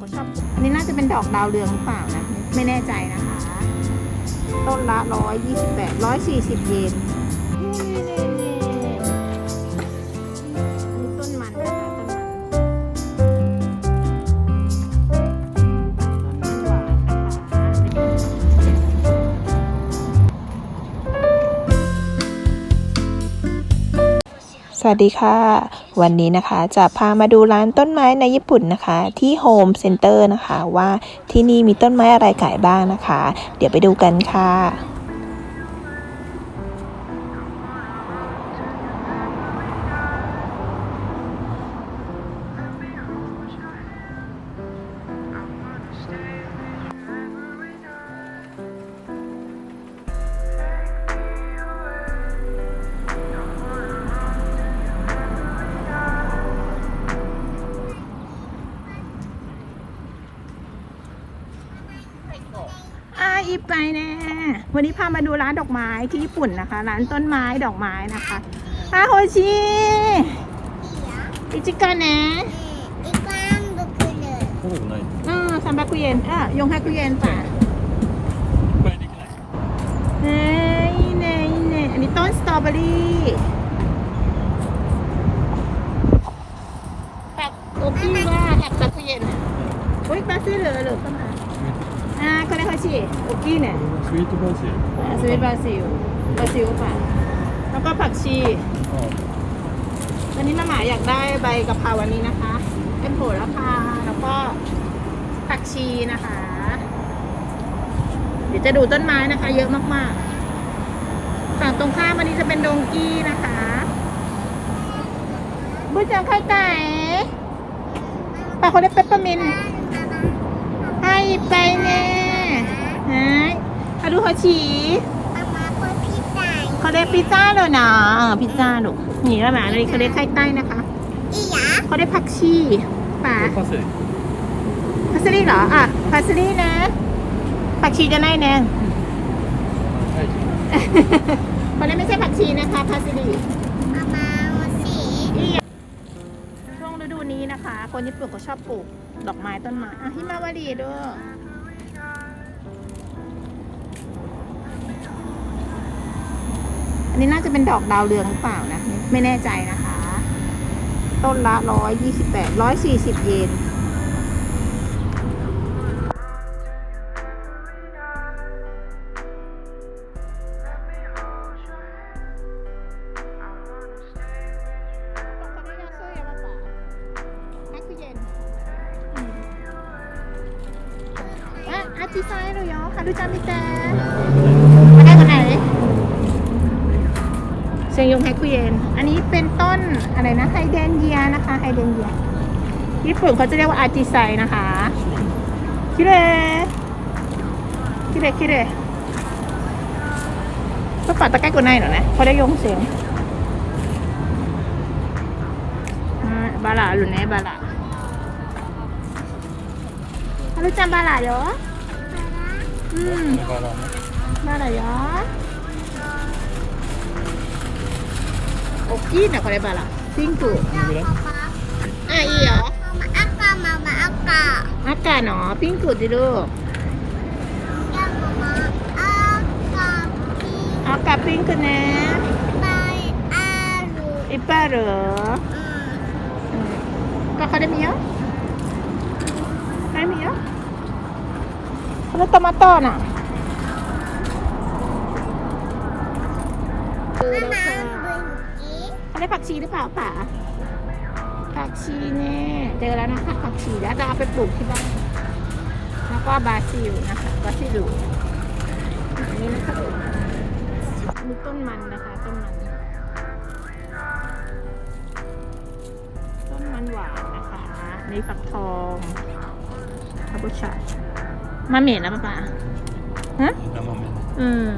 เขาชอบอันนี้น่าจะเป็นดอกดาวเรืองหรือเปล่านะ ไม่แน่ใจนะคะ ต้นละร้อยยี่สิบแปดร้อยสี่สิบเยน สวัสดีค่ะ วันนี้นะคะจะพามาดูร้านต้นไม้ในญี่ปุ่นนะคะ ที่โฮมเซ็นเตอร์นะคะ ว่าที่นี่มีต้นไม้อะไรขายบ้างนะคะ เดี๋ยวไปดูกันค่ะ อ่าอีไปแน่วันนี้พามาดูร้านดอกไม้ที่ญี่ปุ่นนะคะ ร้านต้นไม้ดอกไม้นะคะอาโฮชิอิจิกานะ 一般不来る。高くないอ่าซัมบาคุเยนอ่ะยงฮาคุเยนป่ะ いっぱいできない เฮ้ยเน่เน่อันนี้ต้นสตรอเบอรี่แปกโอกี้ว่าแอบซาคุเยนอ่ะอุ้ยบาซิลเหลือเหลือประมาณ ณ อ่าคนนี้เขาชีโอกี้เนี่ย 스위트 바 지. อ่าสวิตบาซิลบาซิลค่ะแล้วก็ผักชี.วันนี้มาหมายอยากได้ใบกะเพราวันนี้นะคะ เป็นโผล่แล้ค่แล้วก็ผักชีนะคะ เดี๋ยวจะดูต้นไม้นะคะ เยอะมากๆ ฝั่งตรงข้ามวันนี้จะเป็นดงกี้นะคะบุญจังไข่ไก่ปลาคนได้เปปเปอร์มินต์ ไปแน่ฮะอาดูเขาฉีเขาเรียกพิซซ่าเลยนะพิซซ่าลูกนี่แล้วหมาอันนี้เขาเรียกไข่ใต้นะคะเขาเรียกผักชีป่าพัสดีพัสดีเหรออะพัสดีนะผักชีจะได้แน่คนนี้ไม่ใช่ผักชีนะคะพาซิลีมาสีช่วงฤดูนี้นะคะ คนญี่ปุ่นก็ชอบปลูก ดอกไม้ต้นไม้อะฮิมาวารีด้วยอันนี้น่าจะเป็นดอกดาวเรืองหรือเปล่านะ ไม่แน่ใจนะคะ ต้นละร้อยยี่สิบแปดร้อยสี่สิบเยน あ、あっちさんいるよ。はるちゃん見て。มาได้คนไหนเชียงยงไฮคุเยน อันนี้เป็นต้นอะไรนะไฮเดนเยียนะคะไฮเดนเยียญี่ปุ่นเขาจะเรียกว่าอาจิไซนะคะคิเรคิเรคิเรก็ปัดตะใกล้กว่าในหน่อยนะเขาได้ยงเสียง Ah, bala lu ne bala. Halo chan bala うんだからねまだよ大きいなこれバラピンクあいいよ赤ママ赤赤のピンク出る赤ピンクねいっぱいあるいっぱいある、うん、ここで見ようこれ見よう แล้วตมาต้อนอะได้ผักชีหรือเปล่าป่าผักชีเนี่ยเจอแล้วนะคะผักชีแล้วจะเอาไปปลูกที่บ้านแล้วก็บาซิลนะคะบาซิลูนี่นะคะมีต้นมันนะคะต้นมันต้นมันหวานนะคะในฝักทองคาบูชา มาเหม็นแล้วปะป่าฮะ แล้มาเมนอืม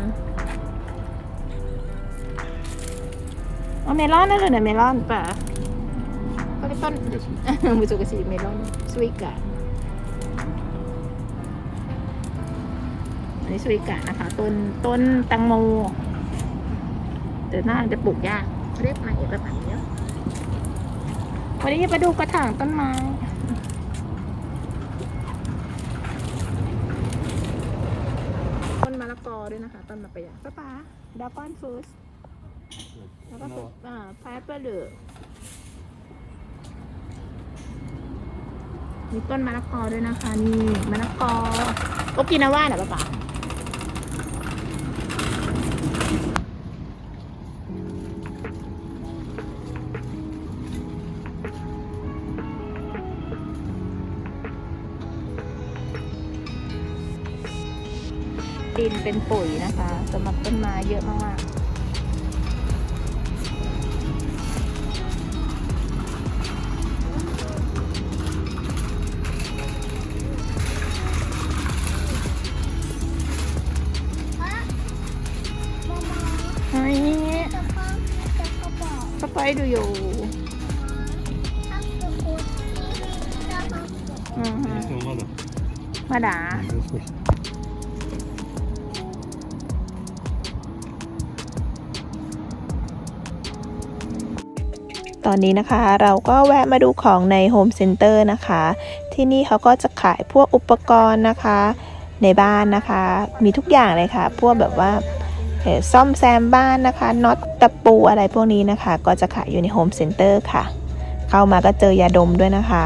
เอาเมลอนนั่นเลยเมลอนป่ะก็ได้ต้นมุจูกะสีเมลอนสวิกะอันนี้สวิกะนะคะต้นต้นตังโมเดี๋ยวน่าจะปลูกยากเรียบมาเอกระถางเยอะวันนี้มาดูกระถางต้นไม้ ต้นมาไปอย่างป้าป๋าดากอนฟูสแล้วก็เป็นอ่าพายเปอร์เหลือมีต้นมะละกอด้วยนะคะ นี่มะละกอโอกินาว่าเหรอป้าป๋าินเป็นปุ๋ยนะคะสำหรับต้นไม้เยอะมากๆไปดูอยู่มาด่า ตอนนี้นะคะเราก็แวะมาดูของในโฮมเซ็นเตอร์นะคะ ที่นี่เขาก็จะขายพวกอุปกรณ์นะคะ ในบ้านนะคะ มีทุกอย่างเลยค่ะ พวกแบบว่าซ่อมแซมบ้านนะคะน็อตตะปูอะไรพวกนี้นะคะ ก็จะขายอยู่ในโฮมเซ็นเตอร์ค่ะ เข้ามาก็เจอยาดมด้วยนะคะ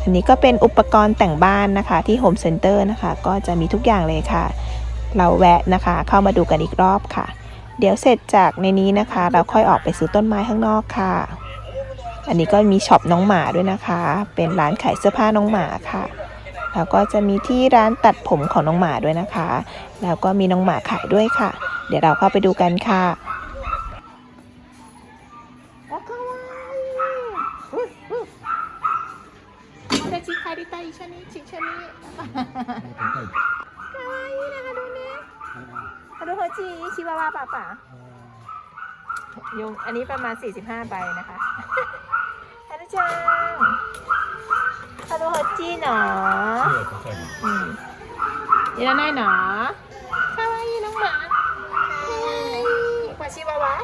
อันนี้ก็เป็นอุปกรณ์แต่งบ้านนะคะ ที่โฮมเซ็นเตอร์นะคะ ก็จะมีทุกอย่างเลยค่ะ เราแวะนะคะ เข้ามาดูกันอีกรอบค่ะ เดี๋ยวเสร็จจากในนี้นะคะ เราค่อยออกไปซื้อต้นไม้ข้างนอกค่ะ อันนี้ก็มีช็อปน้องหมาด้วยนะคะ เป็นร้านขายเสื้อผ้าน้องหมาค่ะ แล้วก็จะมีที่ร้านตัดผมของน้องหมาด้วยนะคะ แล้วก็มีน้องหมาขายด้วยค่ะ เดี๋ยวเราเข้าไปดูกันค่ะ โอ้かわいいอุ๊ยอุ๊ย私帰りたい一緒に一緒にかわいいนะคะดูนี่ มาดูโฮจิชิวาวาป่าป่ายงอันนี้ประมาณ 45 ใบนะคะฮัลโหจังฮัลโหลโฮจีหนออืมนี่แล้วนายหนอคาวาอีน้องหมากว่าชิวาวา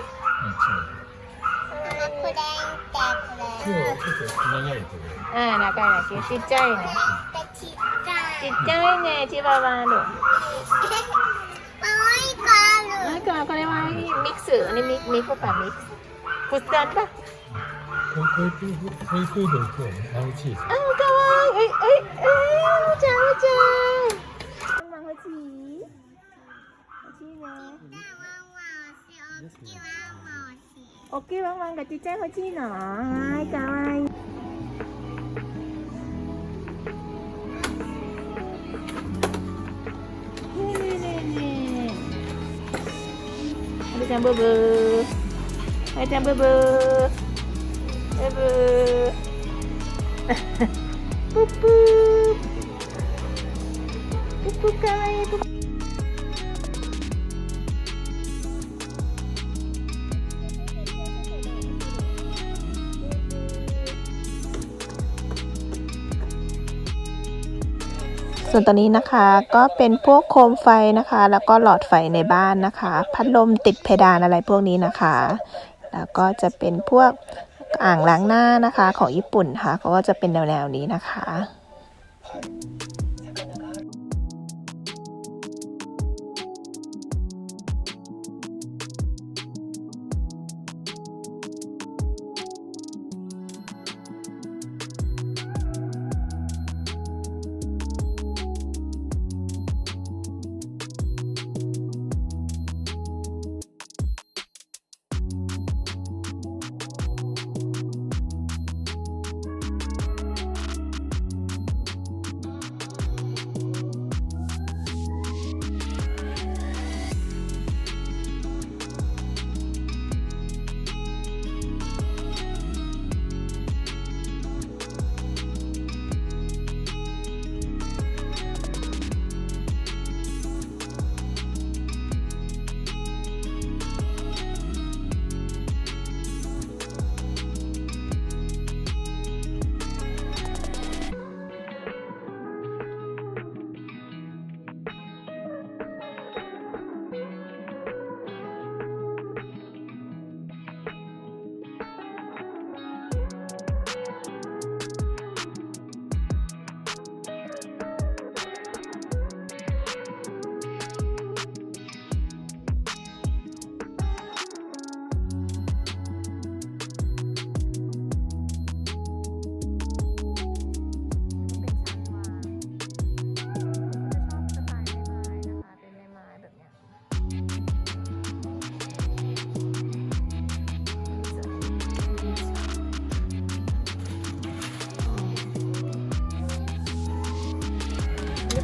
อ่านะกันนะคิดใจนะคิดใจไงชิวาวาหนู ราก็เรียกว่ามิกซ์อันนี้มิกซ์มิกซ์ก็แบบมิกซ์ฟุดเซนปะเขา可以可以可以可อ可以，还有气。啊，我干嘛？哎哎哎，我讲我讲。妈妈好气，好气呢。โอเคบางๆกับจีแจ้าเขาชี้หนอไอ้กาวไอ yang bebe. Bebek, yang bebe. Bebe. Pupu. Pupu kawaii pupu. ส่วนตัวนี้นะคะก็เป็นพวกโคมไฟนะคะ แล้วก็หลอดไฟในบ้านนะคะ พัดลมติดเพดานอะไรพวกนี้นะคะ แล้วก็จะเป็นพวกอ่างล้างหน้านะคะของญี่ปุ่นค่ะเขาก็จะเป็นแนวๆนี้นะคะ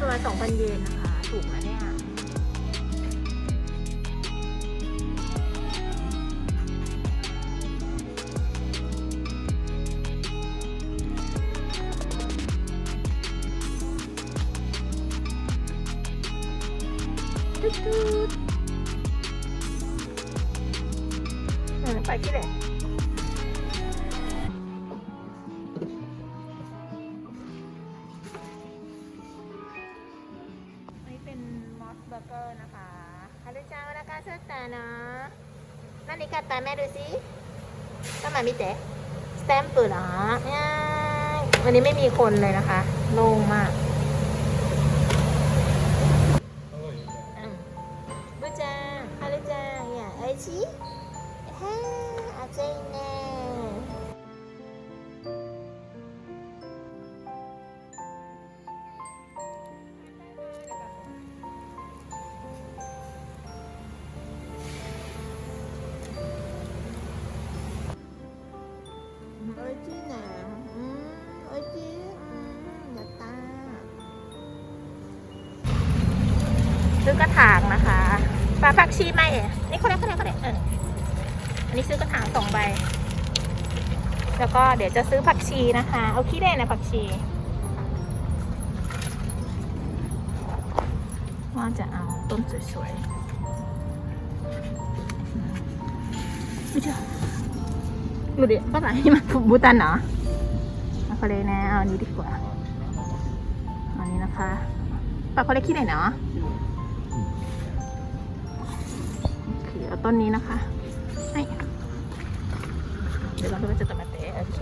ประมาณ2,000 เยนนะคะ ถูกนะเนี่ยตุ๊ดตุ๊ดเออไปที่ไหน ดูสิก็มามิเตะสแตมป์เหรอเนี่ยวันนี้ไม่มีคนเลยนะคะ โล่งมากบูจังฮารุจังอย่าไอชิฮ่าอาเจนเน่ ชีไหมเอ๋นี่เขาเรียกเขาเรียกเขาเรียกเอออันนี้ซื้อกระถางสองใบ แล้วก็เดี๋ยวจะซื้อผักชีนะคะ เอาขี้เล่นะผักชี ว่าจะเอาต้นสวยๆไม่ใช่ดูดิป้าป๋าให้มาบูตันเหรอเอาเขาเลยนะ เอาอันนี้ดีกว่าเอาอันนี้นะคะป้าเขาเรียกขี้ไหนเนาะ ต้นนี้นะคะให้เดี๋ยวเราก็จะตมาเตะโอเค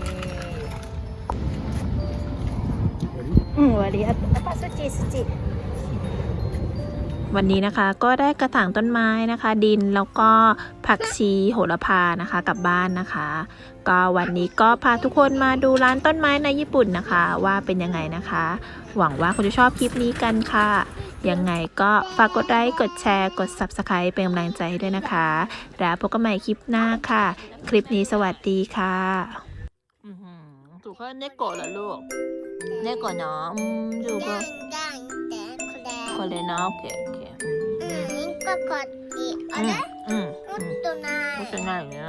อืมวันนี้อัปปาสุจิสุจิ วันนี้นะคะก็ได้กระถางต้นไม้นะคะ ดินแล้วก็ผักชีโหระพานะคะกลับบ้านนะคะ ก็วันนี้ก็พาทุกคนมาดูร้านต้นไม้ในญี่ปุ่นนะคะ ว่าเป็นยังไงนะคะ หวังว่าคุณจะชอบคลิปนี้กันค่ะ ยังไงก็ฝากกดไลค์กดแชร์กด Subscribe เป็นกำลังใจให้ด้วยนะคะ แล้วพบกันใหม่คลิปหน้าค่ะ คลิปนี้สวัสดีค่ะ อือหือถูกเขาเนโกะเหรอลูก เนโกะเนาะอืมดูก็ ダンダンってこれ คนเลยเนาะ かこっち。あれ、うんうん、もっとない。もっとないね。